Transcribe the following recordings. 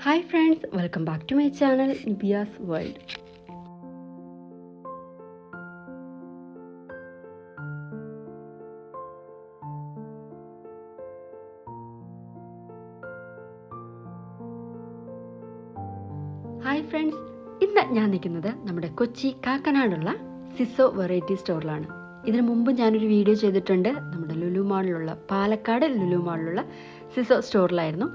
Hi friends welcome back to my channel Nibiya's world hi friends ഇന്ന് ഞാൻ നിൽക്കുന്നത് നമ്മുടെ കൊച്ചി കാക്കനാടുള്ള സിസോ വെറൈറ്റി സ്റ്റോറിലാണ് ഇതിനു മുമ്പ് ഞാനൊരു വീഡിയോ ചെയ്തിട്ടുണ്ട്. നമ്മുടെ ലുലു മാളിലുള്ള പാലക്കാട് ലുലു മാളിലുള്ള സിസോ സ്റ്റോറിലായിരുന്നു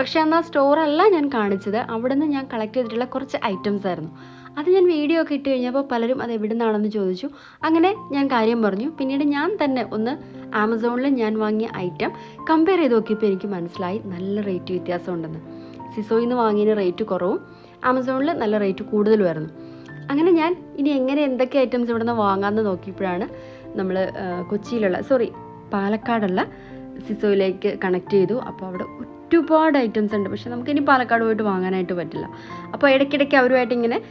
പക്ഷേ എന്നാൽ സ്റ്റോറല്ല ഞാൻ കാണിച്ചത്. അവിടെ നിന്ന് ഞാൻ കളക്ട് ചെയ്തിട്ടുള്ള കുറച്ച് ഐറ്റംസ് ആയിരുന്നു. അത് ഞാൻ വീഡിയോ ഒക്കെ ഇട്ട് കഴിഞ്ഞപ്പോൾ പലരും അത് എവിടെ നിന്നാണെന്ന് ചോദിച്ചു. അങ്ങനെ ഞാൻ കാര്യം പറഞ്ഞു. പിന്നീട് ഞാൻ തന്നെ ഒന്ന് ആമസോണിൽ ഞാൻ വാങ്ങിയ ഐറ്റം കമ്പയർ ചെയ്ത് നോക്കിയപ്പോൾ എനിക്ക് മനസ്സിലായി നല്ല റേറ്റ് വ്യത്യാസം ഉണ്ടെന്ന് സിസോയിൽ നിന്ന് വാങ്ങിയതിന് റേറ്റ് കുറവും ആമസോണിൽ നല്ല റേറ്റ് കൂടുതലുമായിരുന്നു. അങ്ങനെ ഞാൻ ഇനി എങ്ങനെ എന്തൊക്കെ ഐറ്റംസ് ഇവിടെ നിന്ന് വാങ്ങാമെന്ന് നോക്കിയപ്പോഴാണ് നമ്മൾ കൊച്ചിയിലുള്ള സോറി പാലക്കാടുള്ള സിസോയിലേക്ക് കണക്ട് ചെയ്തു. അപ്പോൾ അവിടെ ഒരുപാട് ഐറ്റംസ് ഉണ്ട്. പക്ഷെ നമുക്ക് നമുക്കിനി പാലക്കാട് പോയിട്ട് വാങ്ങാനായിട്ട് പറ്റില്ല. അപ്പോൾ ഇടയ്ക്കിടയ്ക്ക് അവരുമായിട്ട് ഇങ്ങനെ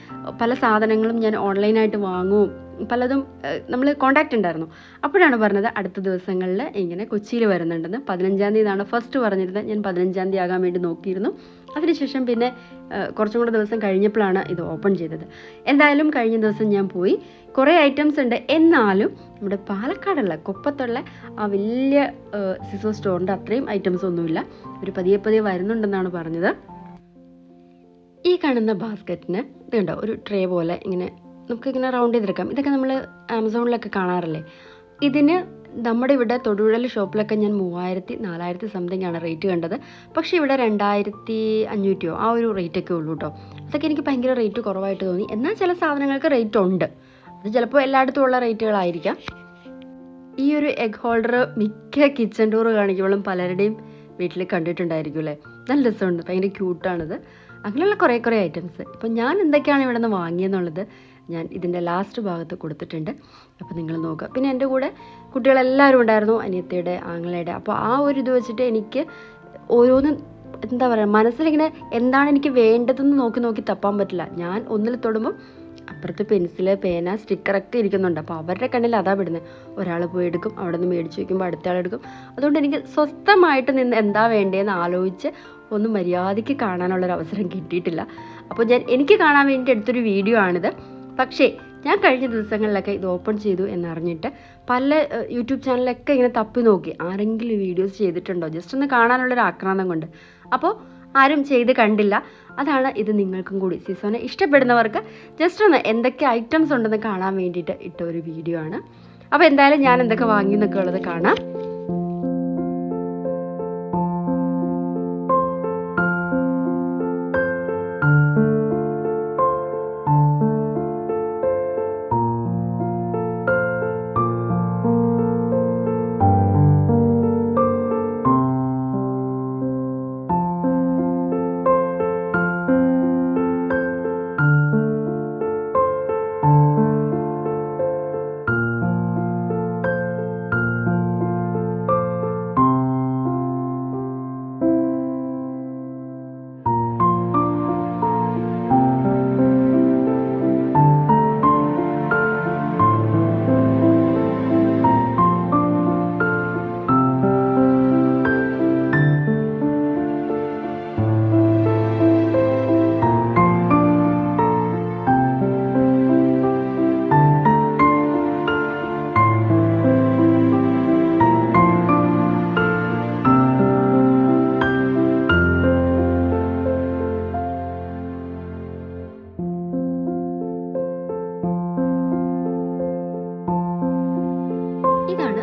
പല സാധനങ്ങളും ഞാൻ ഓൺലൈനായിട്ട് വാങ്ങും. പലതും നമ്മൾ കോണ്ടാക്റ്റ് ഉണ്ടായിരുന്നു. അപ്പോഴാണ് പറഞ്ഞത് അടുത്ത ദിവസങ്ങളിൽ ഇങ്ങനെ കൊച്ചിയിൽ വരുന്നുണ്ടെന്ന്. പതിനഞ്ചാം തീയതിയാണ് ഫസ്റ്റ് പറഞ്ഞിരുന്നത്. ഞാൻ പതിനഞ്ചാം തീയതി ആകാൻ വേണ്ടി നോക്കിയിരുന്നു. അതിനുശേഷം പിന്നെ കുറച്ചും കൂടെ ദിവസം കഴിഞ്ഞപ്പോഴാണ് ഇത് ഓപ്പൺ ചെയ്തത്. എന്തായാലും കഴിഞ്ഞ ദിവസം ഞാൻ പോയി. കുറേ ഐറ്റംസ് ഉണ്ട്. എന്നാലും നമ്മുടെ പാലക്കാടുള്ള കൊപ്പത്തുള്ള ആ വലിയ സിസോ സ്റ്റോറിന്റെ അത്രയും ഐറ്റംസ് ഒന്നുമില്ല. ഒരു പതിയെ പതിയെ വരുന്നുണ്ടെന്നാണ് പറഞ്ഞത്. ഈ കാണുന്ന ബാസ്ക്കറ്റിന് ഇതുണ്ടോ ഒരു ട്രേ പോലെ ഇങ്ങനെ നമുക്കിങ്ങനെ റൗണ്ട് ചെയ്തെടുക്കാം. ഇതൊക്കെ നമ്മൾ ആമസോണിലൊക്കെ കാണാറില്ലേ? ഇതിന് നമ്മുടെ ഇവിടെ തൊടുപുഴയിൽ ഷോപ്പിലൊക്കെ ഞാൻ മൂവായിരത്തി നാലായിരത്തി സംതിങ് ആണ് റേറ്റ് കണ്ടത്. പക്ഷേ ഇവിടെ രണ്ടായിരത്തി അഞ്ഞൂറ്റിയോ ആ ഒരു റേറ്റൊക്കെ ഉള്ളൂ കേട്ടോ അതൊക്കെ എനിക്ക് ഭയങ്കര റേറ്റ് കുറവായിട്ട് തോന്നി. എന്നാൽ ചില സാധനങ്ങൾക്ക് റേറ്റ് ഉണ്ട്. അത് ചിലപ്പോൾ എല്ലായിടത്തും ഉള്ള റേറ്റുകളായിരിക്കാം ഈ ഒരു എഗ് ഹോൾഡർ മിക്ക കിച്ചൺ ടൂർ കാണിക്കുമ്പോഴും പലരുടെയും വീട്ടിൽ കണ്ടിട്ടുണ്ടായിരിക്കും അല്ലേ? നല്ല രസമുണ്ട്. ഭയങ്കര ക്യൂട്ടാണിത് അങ്ങനെയുള്ള കുറേ കുറേ ഐറ്റംസ് ഇപ്പം ഞാൻ എന്തൊക്കെയാണ് ഇവിടെ നിന്ന് വാങ്ങിയെന്നുള്ളത് ഞാൻ ഇതിന്റെ ലാസ്റ്റ് ഭാഗത്ത് കൊടുത്തിട്ടുണ്ട്. അപ്പോൾ നിങ്ങൾ നോക്കുക. പിന്നെ എന്റെ കൂടെ കുട്ടികളെല്ലാവരും ഉണ്ടായിരുന്നു അനിയത്തിയുടെ ആങ്ങളയുടെ. അപ്പോൾ ആ ഒരു ഇത് വെച്ചിട്ട് എനിക്ക് ഓരോന്നും എന്താ പറയുക മനസ്സിലിങ്ങനെ എന്താണ് എനിക്ക് വേണ്ടതെന്ന് നോക്കി നോക്കി തപ്പാൻ പറ്റില്ല. ഞാൻ ഒന്നിൽ തൊടുമ്പം അപ്പുറത്ത് പെൻസിൽ പേന സ്റ്റിക്കറൊക്കെ ഇരിക്കുന്നുണ്ട്. അപ്പോൾ അവരുടെ കണ്ണിൽ അതാ വിടുന്നത് ഒരാൾ പോയി എടുക്കും അവിടെ നിന്ന് മേടിച്ച് വയ്ക്കുമ്പോൾ അടുത്ത ആൾ എടുക്കും. അതുകൊണ്ട് എനിക്ക് സ്വസ്ഥമായിട്ട് നിന്ന് എന്താ വേണ്ടതെന്ന് ആലോചിച്ച് ഒന്ന് മര്യാദയ്ക്ക് കാണാനുള്ളൊരു അവസരം കിട്ടിയിട്ടില്ല. അപ്പോൾ ഞാൻ എനിക്ക് കാണാൻ വേണ്ടി എടുത്തൊരു വീഡിയോ ആണിത്. പക്ഷേ ഞാൻ കഴിഞ്ഞ ദിവസങ്ങളിലൊക്കെ ഇത് ഓപ്പൺ ചെയ്തു എന്നറിഞ്ഞിട്ട് പല യൂട്യൂബ് ചാനലൊക്കെ ഇങ്ങനെ തപ്പി നോക്കി. ആരെങ്കിലും വീഡിയോസ് ചെയ്തിട്ടുണ്ടോ? ജസ്റ്റ് ഒന്ന് കാണാനുള്ളൊരു ആക്രാന്തം കൊണ്ട്. അപ്പോൾ ആരും ചെയ്ത് കണ്ടില്ല. അതാണ് ഇത് നിങ്ങൾക്കും കൂടി. സീസോനെ ഇഷ്ടപ്പെടുന്നവർക്ക് ജസ്റ്റ് ഒന്ന് എന്തൊക്കെ ഐറ്റംസ് ഉണ്ടെന്ന് കാണാൻ വേണ്ടിയിട്ട് ഇട്ട ഒരു വീഡിയോ ആണ്. അപ്പോൾ എന്തായാലും ഞാൻ എന്തൊക്കെ വാങ്ങി എന്നൊക്കെ ഉള്ളത് കാണാം.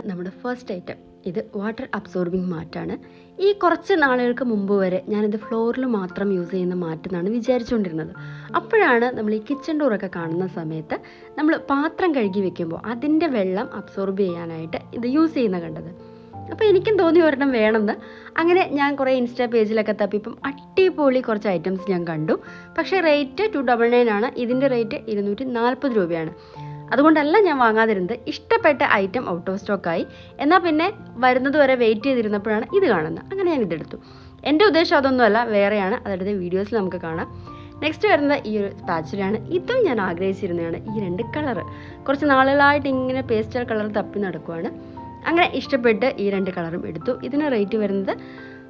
നമ്മുടെ ഫസ്റ്റ് ഐറ്റം ഇത് വാട്ടർ അബ്സോർബിംഗ് മാറ്റാണ് ഈ കുറച്ച് നാളുകൾക്ക് മുമ്പ് വരെ ഞാനിത് ഫ്ലോറിൽ മാത്രം യൂസ് ചെയ്യുന്ന മാറ്റെന്നാണ് വിചാരിച്ചുകൊണ്ടിരുന്നത്. അപ്പോഴാണ് നമ്മൾ ഈ കിച്ചൺ ഡോറൊക്കെ കാണുന്ന സമയത്ത് നമ്മൾ പാത്രം കഴുകി വെക്കുമ്പോൾ അതിന്റെ വെള്ളം അബ്സോർബ് ചെയ്യാനായിട്ട് ഇത് യൂസ് ചെയ്യുന്ന കണ്ടത്. അപ്പോൾ എനിക്കും തോന്നി ഒരെണ്ണം വേണമെന്ന്. അങ്ങനെ ഞാൻ കുറേ ഇൻസ്റ്റാ പേജിലൊക്കെ തപ്പിപ്പം അടിപൊളി കുറച്ച് ഐറ്റംസ് ഞാൻ കണ്ടു. പക്ഷേ റേറ്റ് ടു ഡബിൾ നയൻ ആണ്. ഇതിന്റെ റേറ്റ് ഇരുന്നൂറ്റി നാൽപ്പത് രൂപയാണ്. അതുകൊണ്ടല്ല ഞാൻ വാങ്ങാതിരുന്നത്. ഇഷ്ടപ്പെട്ട ഐറ്റം ഔട്ട് ഓഫ് സ്റ്റോക്കായി എന്നാൽ പിന്നെ വരുന്നത് വരെ വെയിറ്റ് ചെയ്തിരുന്നപ്പോഴാണ് ഇത് കാണുന്നത്. അങ്ങനെ ഞാൻ ഇതെടുത്തു. എന്റെ ഉദ്ദേശം അതൊന്നുമല്ല വേറെയാണ്. അതെടുത്ത് വീഡിയോസിൽ നമുക്ക് കാണാം. നെക്സ്റ്റ് വരുന്നത് ഈ ഒരു പാച്ചിലാണ് ഇതും ഞാൻ ആഗ്രഹിച്ചിരുന്നതാണ്. ഈ രണ്ട് കളർ കുറച്ച് നാളുകളായിട്ട് ഇങ്ങനെ പേസ്റ്റൽ കളർ തപ്പി നടക്കുവാണ്. അങ്ങനെ ഇഷ്ടപ്പെട്ട് ഈ രണ്ട് കളറും എടുത്തു. ഇതിന് റേറ്റ് വരുന്നത്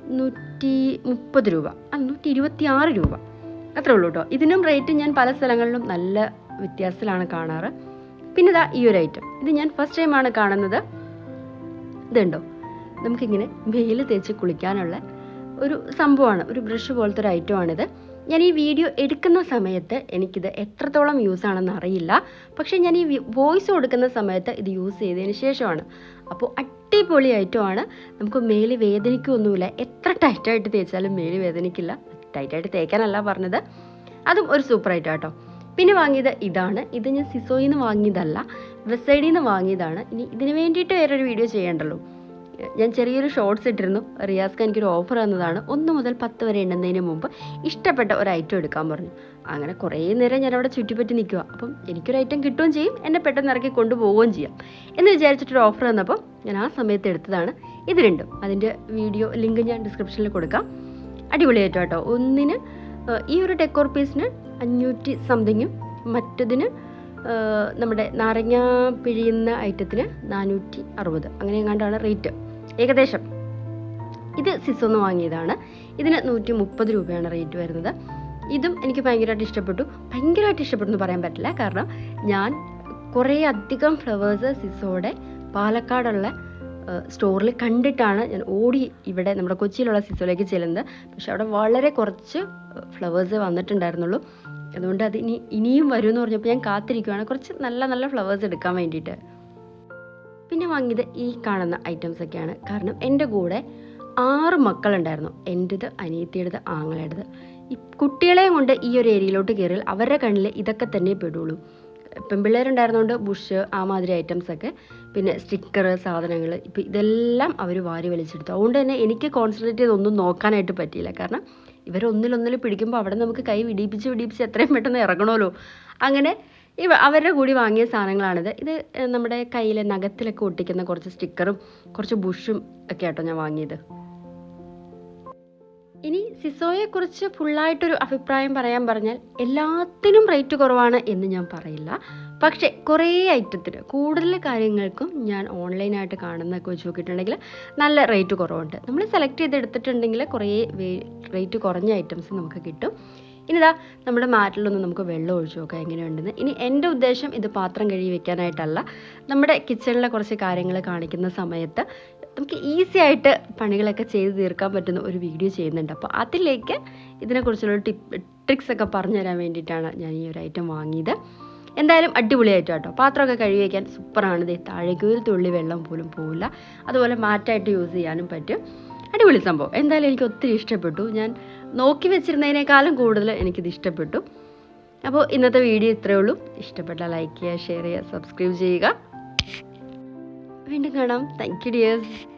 നൂറ്റി മുപ്പത് രൂപ. ആ നൂറ്റി ഇരുപത്തി ആറ് രൂപ. അത്രേ ഉള്ളൂ കേട്ടോ. ഇതിനും റേറ്റ് ഞാൻ പല സ്ഥലങ്ങളിലും നല്ല വ്യത്യാസത്തിലാണ് കാണാറ്. പിന്നെ ഇതാ ഈ ഒരു ഐറ്റം ഇത് ഞാൻ ഫസ്റ്റ് ടൈമാണ് കാണുന്നത്. ഇതുണ്ടോ? നമുക്കിങ്ങനെ വെയിൽ തേച്ച് കുളിക്കാനുള്ള ഒരു സംഭവമാണ്. ഒരു ബ്രഷ് പോലത്തെ ഒരു ഐറ്റമാണിത് ഞാൻ ഈ വീഡിയോ എടുക്കുന്ന സമയത്ത് എനിക്കിത് എത്രത്തോളം യൂസ് ആണെന്ന് അറിയില്ല. പക്ഷേ ഞാൻ ഈ വോയിസ് കൊടുക്കുന്ന സമയത്ത് ഇത് യൂസ് ചെയ്തതിന് ശേഷമാണ്. അപ്പോൾ അടിപൊളി ഐറ്റമാണ് നമുക്ക് മേൽ വേദനിക്കൊന്നുമില്ല. എത്ര ടൈറ്റായിട്ട് തേച്ചാലും മേൽ വേദനിക്കില്ല. ടൈറ്റായിട്ട് തേക്കാനല്ല പറഞ്ഞത്. അതും ഒരു സൂപ്പർ ഐറ്റം കേട്ടോ പിന്നെ വാങ്ങിയത് ഇതാണ്. ഇത് ഞാൻ സിസോയിൽ നിന്ന് വാങ്ങിയതല്ല വെബ്സൈറ്റിൽ നിന്ന് വാങ്ങിയതാണ്. ഇനി ഇതിന് വേണ്ടിയിട്ട് വേറൊരു വീഡിയോ ചെയ്യണ്ടല്ലോ. ഞാൻ ചെറിയൊരു ഷോർട്സ് ഇട്ടിരുന്നു. റിയാസ്ക്ക് എനിക്കൊരു ഓഫർ തന്നതാണ്. ഒന്ന് മുതൽ പത്ത് വരെ എണ്ണുന്നതിന് മുമ്പ് ഇഷ്ടപ്പെട്ട ഒരു ഐറ്റം എടുക്കാൻ പറഞ്ഞു. അങ്ങനെ കുറേ നേരം ഞാൻ അവിടെ ചുറ്റിപ്പറ്റി നിൽക്കുക അപ്പം എനിക്കൊരു ഐറ്റം കിട്ടുകയും ചെയ്യും. എന്നെ പെട്ടെന്ന് ഇറക്കി കൊണ്ടുപോവുകയും ചെയ്യാം എന്ന് വിചാരിച്ചിട്ടൊരു ഓഫർ തന്നപ്പോൾ ഞാൻ ആ സമയത്ത് എടുത്തതാണ്. ഇത് രണ്ടും. അതിന്റെ വീഡിയോ ലിങ്ക് ഞാൻ ഡിസ്ക്രിപ്ഷനിൽ കൊടുക്കാം. അടിപൊളിയായിട്ടോ കേട്ടോ. ഒന്നിന് ഈ ഒരു ഡെക്കോർ പീസിന് അഞ്ഞൂറ്റി സംതിങ്ങും മറ്റതിന് നമ്മുടെ നാരങ്ങ പിഴിയുന്ന ഐറ്റത്തിന് നാനൂറ്റി അറുപത്. അങ്ങനെ എങ്ങാണ്ടാണ് റേറ്റ് ഏകദേശം. ഇത് സിസോന്ന് വാങ്ങിയതാണ്. ഇതിന് നൂറ്റി മുപ്പത് രൂപയാണ് റേറ്റ് വരുന്നത്. ഇതും എനിക്ക് ഭയങ്കരമായിട്ട് ഇഷ്ടപ്പെട്ടു. ഭയങ്കരമായിട്ട് ഇഷ്ടപ്പെട്ടു എന്ന് പറയാൻ പറ്റില്ല. കാരണം ഞാൻ കുറേ അധികം ഫ്ലവേഴ്സ് സിസോടെ പാലക്കാടുള്ള സ്റ്റോറിൽ കണ്ടിട്ടാണ് ഞാൻ ഓടി ഇവിടെ നമ്മുടെ കൊച്ചിയിലുള്ള സിസോയിലേക്ക് ചെല്ലുന്നത്. പക്ഷെ അവിടെ വളരെ കുറച്ച് ഫ്ലവേഴ്സ് വന്നിട്ടുണ്ടായിരുന്നുള്ളൂ. അതുകൊണ്ട് അത് ഇനി ഇനിയും വരും എന്ന് പറഞ്ഞപ്പോൾ ഞാൻ കാത്തിരിക്കുകയാണ് കുറച്ച് നല്ല നല്ല ഫ്ലവേഴ്സ് എടുക്കാൻ വേണ്ടിയിട്ട്. പിന്നെ വാങ്ങിയത് ഈ കാണുന്ന ഐറ്റംസ് ഒക്കെയാണ്. കാരണം എന്റെ കൂടെ ആറ് മക്കളുണ്ടായിരുന്നു. എന്റെത് അനിയത്തിയുടേത് ആങ്ങളുടേത് ഈ കുട്ടികളെയും കൊണ്ട് ഈ ഒരു ഏരിയയിലോട്ട് കയറിയാൽ അവരുടെ കണ്ണിൽ ഇതൊക്കെ തന്നെ പെടുള്ളൂ. പെൺപിള്ളേരുണ്ടായിരുന്നുകൊണ്ട് ബുഷ് ആ മാതിരി ഐറ്റംസ് ഒക്കെ. പിന്നെ സ്റ്റിക്കർ സാധനങ്ങൾ ഇപ്പം ഇതെല്ലാം അവർ വാരി വലിച്ചെടുത്തു. അതുകൊണ്ട് തന്നെ എനിക്ക് കോൺസെൻട്രേറ്റ് ചെയ്തൊന്നും നോക്കാനായിട്ട് പറ്റിയില്ല. കാരണം ഇവരൊന്നിലൊന്നിൽ പിടിക്കുമ്പോൾ അവിടെ നമുക്ക് കൈ വിടിപ്പിച്ച് വിടിപ്പിച്ച് എത്രയും പെട്ടെന്ന് ഇറങ്ങണമല്ലോ അങ്ങനെ ഇവ അവരുടെ കൂടി വാങ്ങിയ സാധനങ്ങളാണിത്. ഇത് നമ്മുടെ കയ്യിലെ നഖത്തിലൊക്കെ ഒട്ടിക്കുന്ന കുറച്ച് സ്റ്റിക്കറും കുറച്ച് ബുഷും ഒക്കെ ആട്ടോ ഞാൻ വാങ്ങിയത്. ഇനി സിസോയെക്കുറിച്ച് ഫുള്ളായിട്ടൊരു അഭിപ്രായം പറയാൻ പറഞ്ഞാൽ എല്ലാത്തിനും റേറ്റ് കുറവാണ് എന്ന് ഞാൻ പറയില്ല. പക്ഷേ കുറേ ഐറ്റത്തിന് കൂടുതൽ കാര്യങ്ങൾക്കും ഞാൻ ഓൺലൈനായിട്ട് കാണുന്നതൊക്കെ വെച്ച് നോക്കിയിട്ടുണ്ടെങ്കിൽ നല്ല റേറ്റ് കുറവുണ്ട്. നമ്മൾ സെലക്ട് ചെയ്തെടുത്തിട്ടുണ്ടെങ്കിൽ കുറേ റേറ്റ് കുറഞ്ഞ ഐറ്റംസ് നമുക്ക് കിട്ടും. ഇനി ഇനിതാ നമ്മുടെ മാറ്റിലൊന്ന് നമുക്ക് വെള്ളം ഒഴിച്ചു നോക്കാം എങ്ങനെയുണ്ടെന്ന്. ഇനി എന്റെ ഉദ്ദേശം ഇത് പാത്രം കഴുകി വെക്കാനായിട്ടല്ല. നമ്മുടെ കിച്ചണിലെ കുറച്ച് കാര്യങ്ങൾ കാണിക്കുന്ന സമയത്ത് നമുക്ക് ഈസി ആയിട്ട് പണികളൊക്കെ ചെയ്ത് തീർക്കാൻ പറ്റുന്ന ഒരു വീഡിയോ ചെയ്യുന്നുണ്ട്. അപ്പോൾ അതിലേക്ക് ഇതിനെക്കുറിച്ചുള്ള ടിപ്പ് ട്രിക്സ് ഒക്കെ പറഞ്ഞു തരാൻ വേണ്ടിയിട്ടാണ് ഞാൻ ഈ ഒരു ഐറ്റം വാങ്ങിയത്. എന്തായാലും അടിപൊളിയായിട്ട് കേട്ടോ. പാത്രമൊക്കെ കഴുകി വയ്ക്കാൻ സൂപ്പറാണ്. ഇത് താഴേക്ക് ഒരു തുള്ളി വെള്ളം പോലും പോവില്ല. അതുപോലെ മാറ്റായിട്ട് യൂസ് ചെയ്യാനും പറ്റും. അടിപൊളി സംഭവം. എന്തായാലും എനിക്ക് ഒത്തിരി ഇഷ്ടപ്പെട്ടു. ഞാൻ നോക്കി വെച്ചിരുന്നതിനേക്കാളും കൂടുതൽ എനിക്കിത് ഇഷ്ടപ്പെട്ടു. അപ്പോൾ ഇന്നത്തെ വീഡിയോ ഇത്രയേ ഉള്ളൂ. ഇഷ്ടപ്പെട്ടാൽ ലൈക്ക് ചെയ്യുക ഷെയർ ചെയ്യുക സബ്സ്ക്രൈബ് ചെയ്യുക. വീണ്ടും കാണാം. Thank you dears